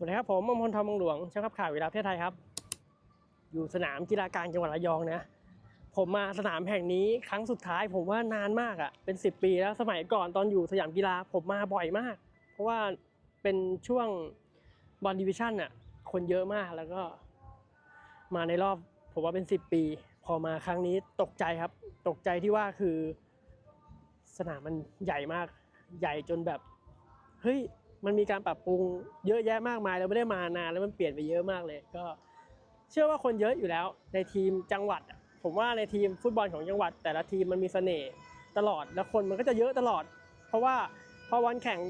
สวัสดีครับผมมงคลทองมงหลวงช่างขับข่าวเวลาประเทศไทยครับ อยู่สนามกีฬากลางจังหวัดระยองนะ ผมมาสนามแห่งนี้ครั้งสุดท้าย ผมว่านานมากอะ่ะเป็น 10 ปีแล้วสมัยก่อนตอนอยู่สยามกีฬาผมมาบ่อยมาก เพราะว่าเป็นช่วงบอลดิวิชั่นอะคนเยอะมากแล้วก็ มาในรอบผมว่าเป็น 10 ปี พอมาครั้งนี้ตกใจครับ ตกใจที่ว่าคือ สนามมันใหญ่มาก ใหญ่จนแบบเฮ้ย มันมีการปรับปรุงเยอะแยะมากมายเราไม่ได้มานานแล้วมันเปลี่ยนไปเยอะมากเลย ก็ เชื่อว่าคนเยอะอยู่แล้ว ในทีมจังหวัดผมว่าในทีมฟุตบอลของจังหวัด แต่ละทีมมันมีเสน่ห์ตลอดแล้วคนมันก็จะเยอะตลอด เพราะว่าพอวันแข่ง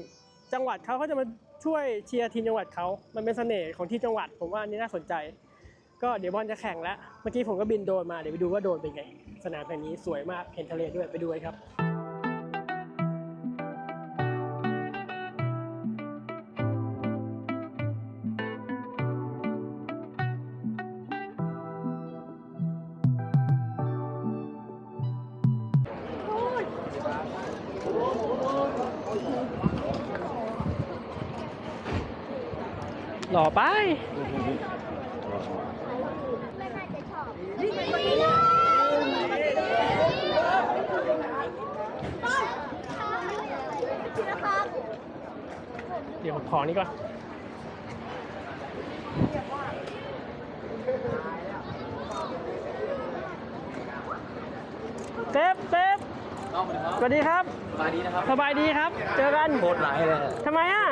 จังหวัดเขาก็จะมาช่วยเชียร์ทีมจังหวัดเขา มันเป็นเสน่ห์ของที่จังหวัด ผมว่านนี้น่าสนใจ ก็เดี๋ยวบอลจะแข่งแล้ว เมื่อกี้ผมก็บินโดรนมา เดี๋ยวไปดูว่าโดรนเป็นไง สนามแห่งนี้สวยมาก เห็นทะเลด้วย ไปดูกันครับ หล่อไปเดี๋ยวขอนี่ก่อนเต็บเต็ น้องมันครับสวัสดีครับ สบายดีนะครับ สบายดีครับ เจอกันโคตรหลายเลยทำไมอะ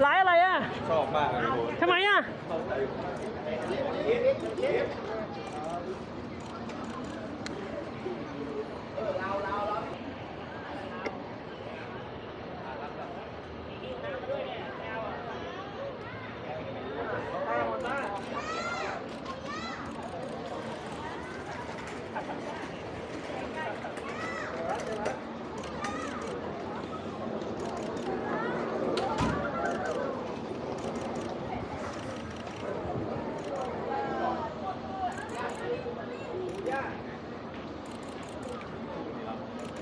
ไลฟ์อะไรอะ ชอบมากเลยโคทำไมอะ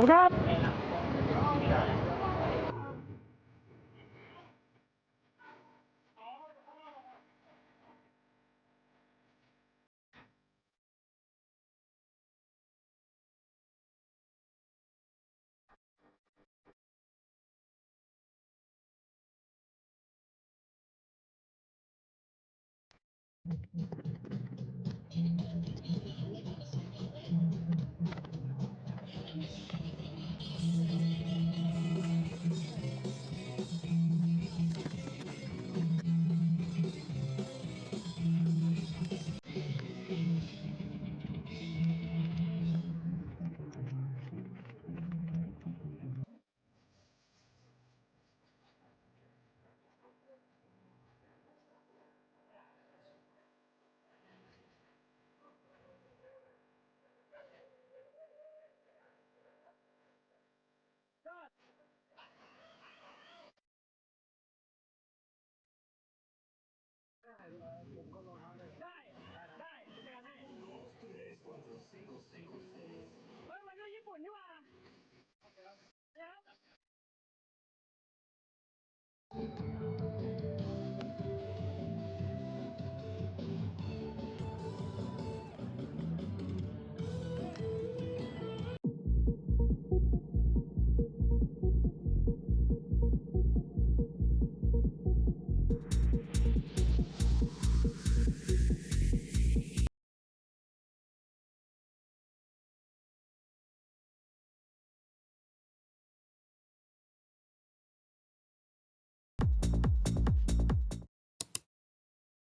ผมครับ single, single, single.